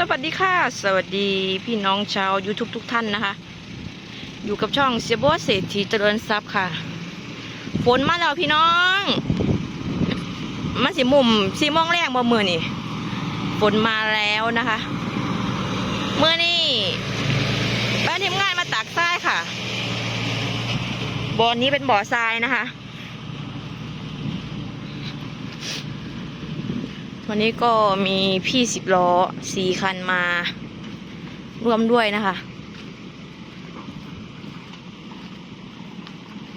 สวัสดีค่ะ สวัสดีพี่น้องชาว YouTube ทุกท่านนะคะ อยู่กับช่องเสียโบทเศรษฐีเจริญทรัพย์ค่ะ ฝนมาแล้วพี่น้องมันสิมุมสีโมองแรกบ่มือนี่ฝนมาแล้วนะคะเมื่อนี่บ้านทีมงานมาตักทรายค่ะบ่อนี้เป็นบ่อทรายนะคะ วันนี้ก็มีพี่สิบล้อสี่คันมา ร่วมด้วยนะคะ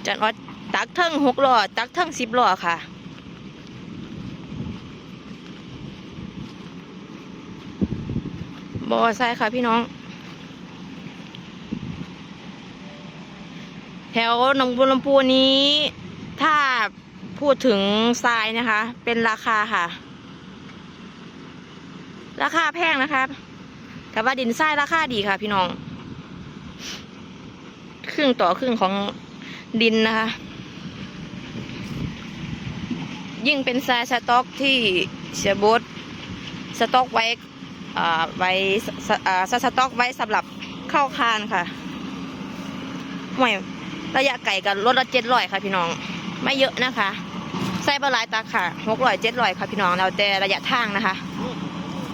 จันวัดตักเทิงหกล้อตักเทิงสิบล้อค่ะ บอไซค์ค่ะพี่น้อง แถวหนองบัวลำพูนี้ ถ้าพูดถึงทรายนะคะ เป็นราคาค่ะ ราคาแพงนะครับแต่ว่าดินทรายราคาดีค่ะ พี่น้อง ครึ่งต่อครึ่งของดินนะคะ ยิ่งเป็นทรายสต็อกที่เสียบทสต็อกไว้ไว้สสต็อกไว้สำหรับเข้าคานค่ะห่วยระยะไก่กับรถละเจ็ดร้อยค่ะ พี่น้อง ไม่เยอะนะคะ ใส่บหลายตาค่ะหกร้อยเจ็ดร้อยค่ะพี่น้อง แล้วแต่ระยะทางนะคะ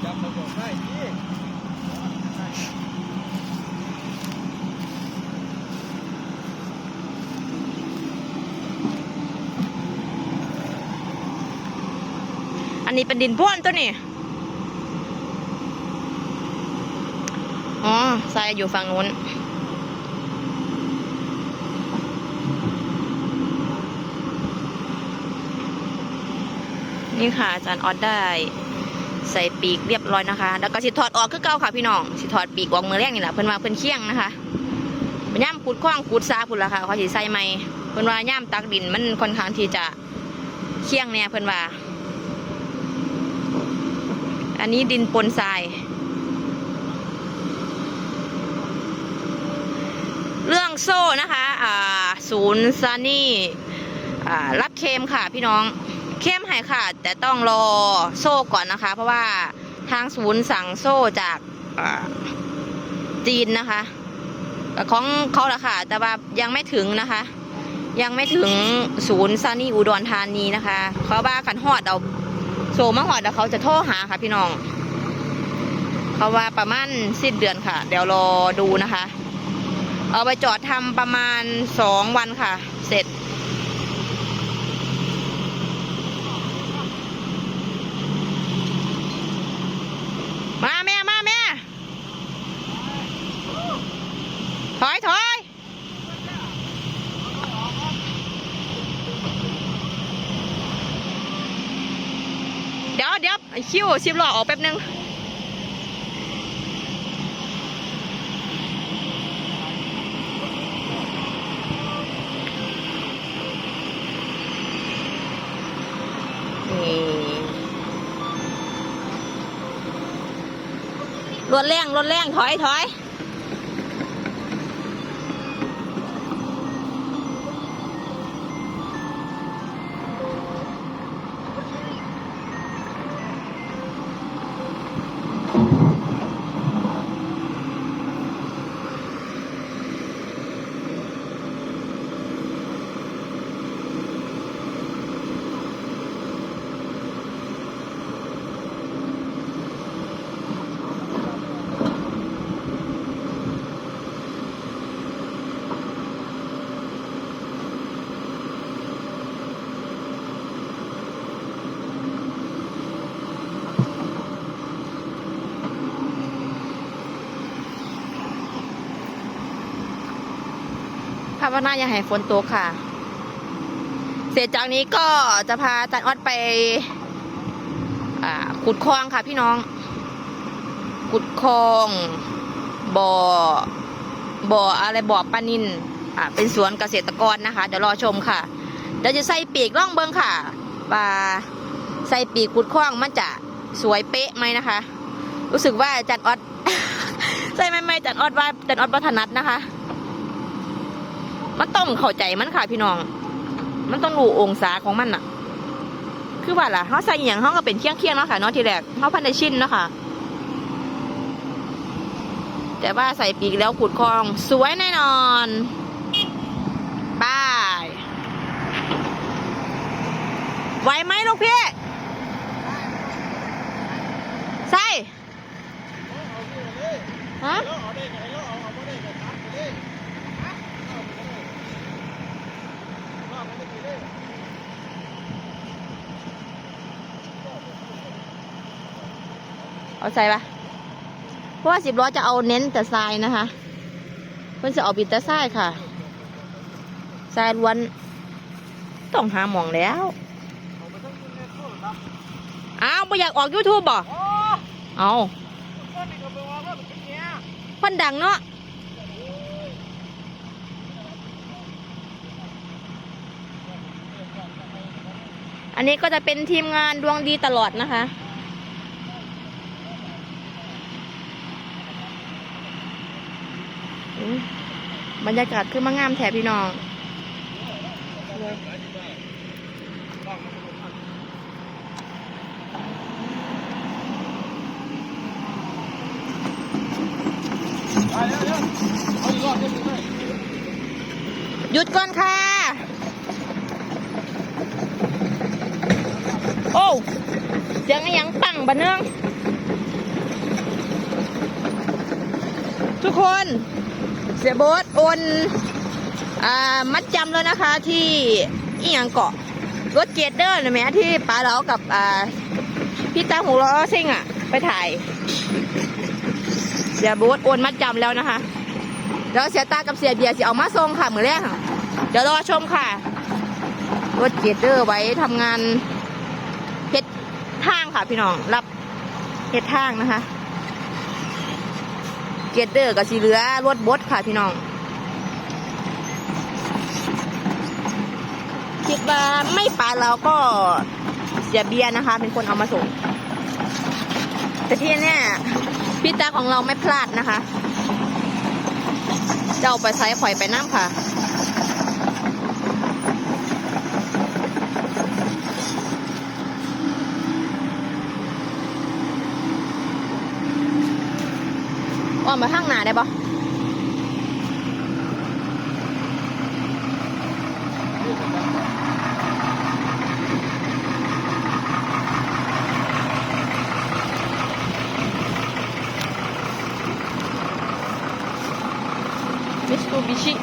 จำประกอบได้ที่ อั นี้เป็นดินพ่นตัวนี้อ๋อทรายอยู่ฝั่งนู้นนี่ค่ะอาจารย์ออดได้ใส่ปีกเรียบร้อยนะคะ แล้วก็สิถอดออกคือเก่าค่ะพี่น้องสิถอดปีกออกมือแรกนี่แหละเพิ่นว่าเพิ่นเคี่ยงนะคะย่ามขุดคว้างขุดซาพุ่นละค่ะเขาสิใส่ไหมเพิ่นว่าย่ามตักดินมันค่อนข้างที่จะเคี่ยงเนี่ยเพิ่นว่า อันนี้ดินปนทราย เรื่องโซ่นะคะอ่าศูนย์ซานี่อ่ารับเคมค่ะพี่น้องเข้มให้ค่ะ แต่ต้องรอโซ่ก่อนนะคะ เพราะว่าทางศูนย์สั่งโซ่จากจีนนะคะของเขาละค่ะ แต่ว่ายังไม่ถึงนะคะ ยังไม่ถึงศูนย์ซานี่อุดรธานีนะคะ เขาว่าขันหอดเอา โซมาหอดแล้วเขาจะโทรหาค่ะพี่น้องเขาว่าประมาณสิ้นเดือนค่ะ เดี๋ยวรอดูนะคะ เอาไปจอดทำประมาณสองวันค่ะ เสร็จ มาแม่มาแม่ถอยถอยเดี๋ยวเดี๋ยวไอ้ คิวชิบหล่อออกแป๊บนึงรถแรงรถแรงถอยถอย ภาวนาอย่าให้ฝนตกค่ะ เสร็จจากนี้ก็จะพาจันออดไปขุดคลองค่ะพี่น้อง ขุดคลองบ่อบ่ออะไรบ่อปลานินอ่าเป็นสวนเกษตรกรนะคะ เดี๋ยวรอชมค่ะเดี๋ยวจะใส่ปีกล่องเบิงค่ะว่าใส่ปีกขุดคลองมันจะสวยเป๊ะไหมนะคะ รู้สึกว่าจันออดใส่ไม่ไม่จันออดว่าจันออดวัฒนัดนะคะ มันต้องเข้าใจมันค่ะพี่น้อง มันต้องรู้องศาของมันน่ะ คือว่าล่ะเขาใส่อย่างเขาก็เป็นเคี่ยงเคียงเนาะค่ะเนาะทีแรกเขาพันในชิ้นเนาะค่ะ แต่ว่าใส่ปีกแล้วขุดคลองสวยแน่นอนบาย ไหวไหมลูกพี่ใส่ฮะ แล้วเอาได้ไงแล้วเอาเอาไม่ได้ก็ตัดไปเลยฮะเอาไปเลยรอบนั้นไม่ไปเลย เอา ใส่ปะเพราะว่าสิบล้อจะเอาเน้นแต่ทรายนะคะ เพื่อนจะเอาบิดแต่ทรายค่ะทรายล้วน ต้องหาหมองแล้วอ้าวไม่อยากออก YouTube บ่โอ้เอาก็นี่ก็ไปว่าว่ามันดังเนาะอันนี้ก็จะเป็นทีมงานดวงดีตลอดนะคะ บรรยากาศคือมางามแถบพี่น้องหยุดก่อนค่ะ โอ้เสียงยังปังบะเนืองทุกคน เสียโบสโอนอ่ามัดจำแล้วนะคะที่อีหยังเกาะรถเกตเดอร์นะแม่ที่ป้าเรากับพี่ตาหูล้อซิ่งอะ ไปถ่ายเสียโบสโอนมัดจำแล้วนะคะเดี๋ยวเสียตากับเสียเบียร์สิเอามาส่งค่ะมือแรกเดี๋ยวรอชมค่ะรถเกตเดอร์ไว้ทำงานเฮ็ดทางค่ะพี่น้องรับเฮ็ดทางนะคะ กตเดอร์กับสีเหลือรถบดค่ะพี่น้อง คิดว่าไม่ปาเราก็เสียเบียร์นะคะ เป็นคนเอามาส่ง แต่ที่เนี่ยพี่ตาของเราไม่พลาดนะคะ เจ้าไปใช้ข่อยไปน้ำค่ะ มาข้างหน้าได้ปะมิสตูบิชิ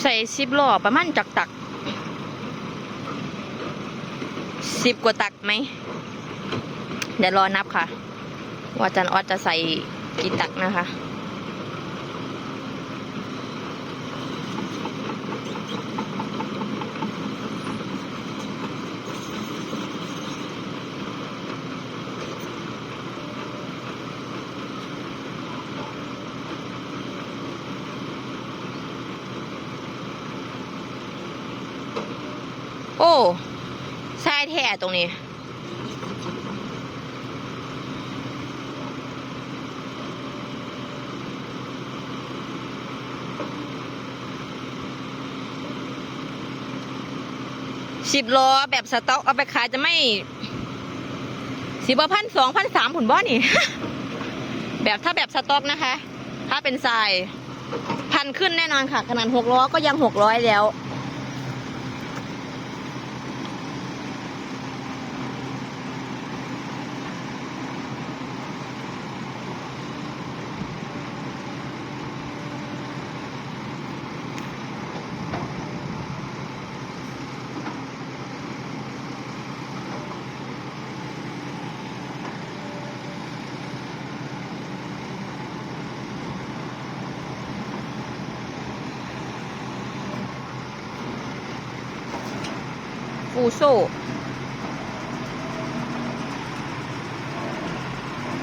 ใส่สิบล้อประมาณจักตักสิบกว่าตักไหม เดี๋ยวรอนับค่ะ ว่าอาจันออดจะใส่กี่ตักนะคะ โอ้ทรายแท้ตรงนี้ สิบล้อแบบสต็อกเอาไปขายจะไม่สิบพันสองพันสามผุนบ่นี่ แบบถ้าแบบสต็อกนะคะ ถ้าเป็นทรายพันขึ้นแน่นอนค่ะ ขนาดหกล้อก็ยังหกร้อยแล้ว โซ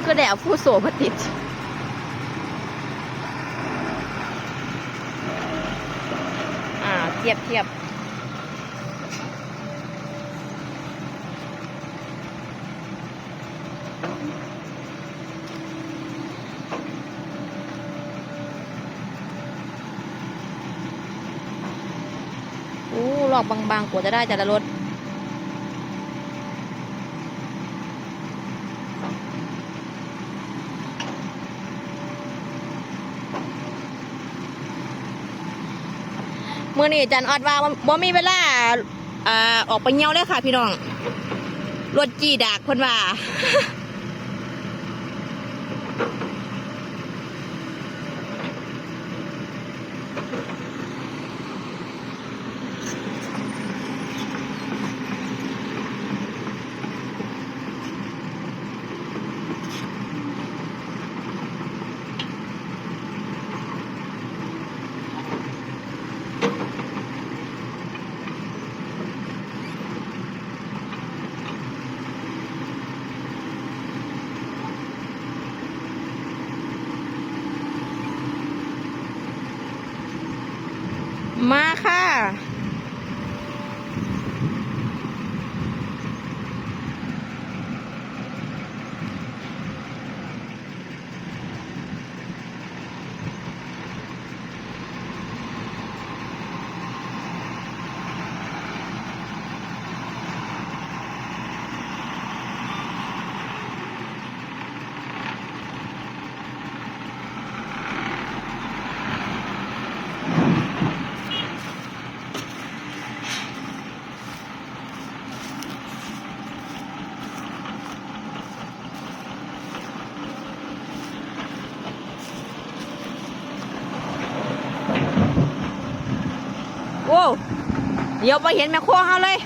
คือได้เอาผู้โสมาติดอ่าเทียบเทียบอู้หลอกบางๆกว่าจะได้แต่ละรถ มื่อนี้จันออดว่าบ่มีเวลาอ่าออกไปเงี้ยวเลยค่ะ พี่น้องรถจีดากคนว่าค่ะ โอ้เดี๋ยวไปเห็นแม่ครัวเขาเลย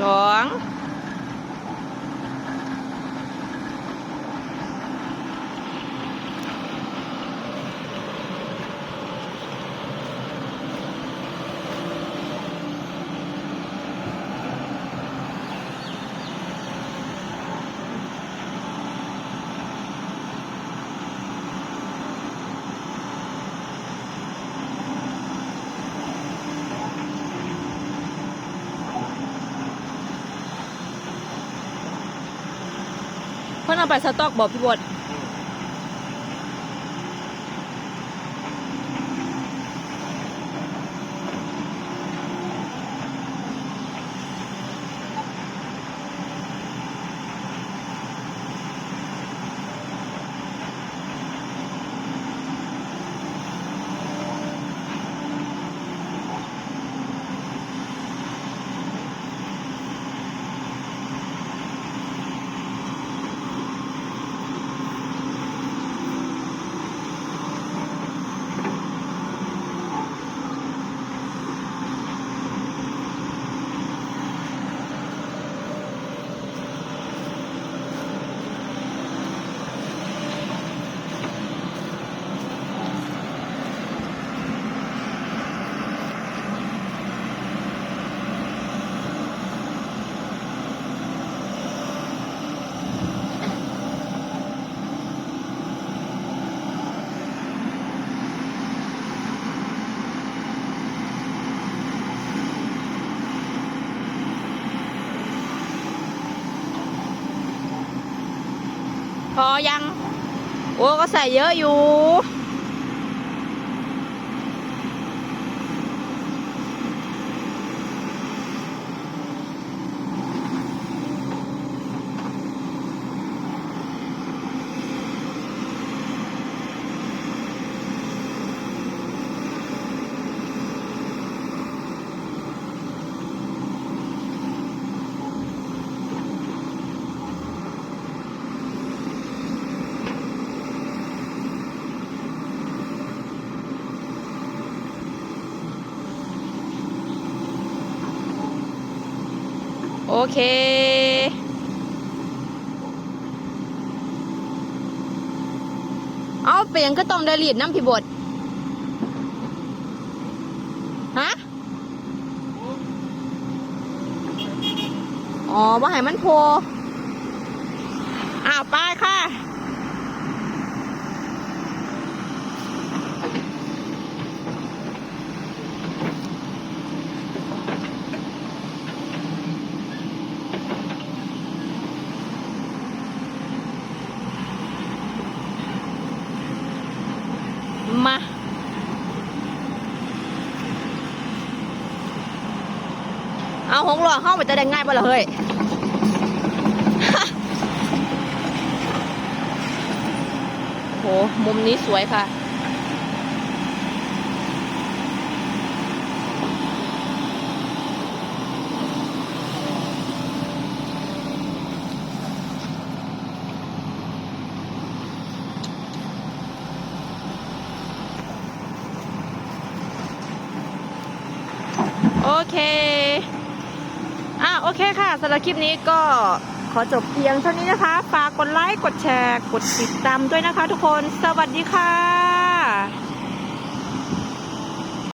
สอง นเอาไปสต็อกบอกพี่บด พอยัง โอ้ก็ใส่เยอะอยู่ โอเค เอาเปลี่ยนก็ต้องได้ลีดน้ำพิบดฮะ อ๋อว่าให้มันโพอ้าวไปค่ะ หงหลอเข้าไปจะได้ง่ายป่ล่ะเฮ้ยโหมุมนี้สวยค่ะ โอเค อะโอ เคค่ะสำหรับคลิปนี้ก็ขอจบเพียงเท่านี้นะคะ ฝากกดไลค์ กดแชร์ กดติดตามด้วยนะคะทุกคน สวัสดีค่ะ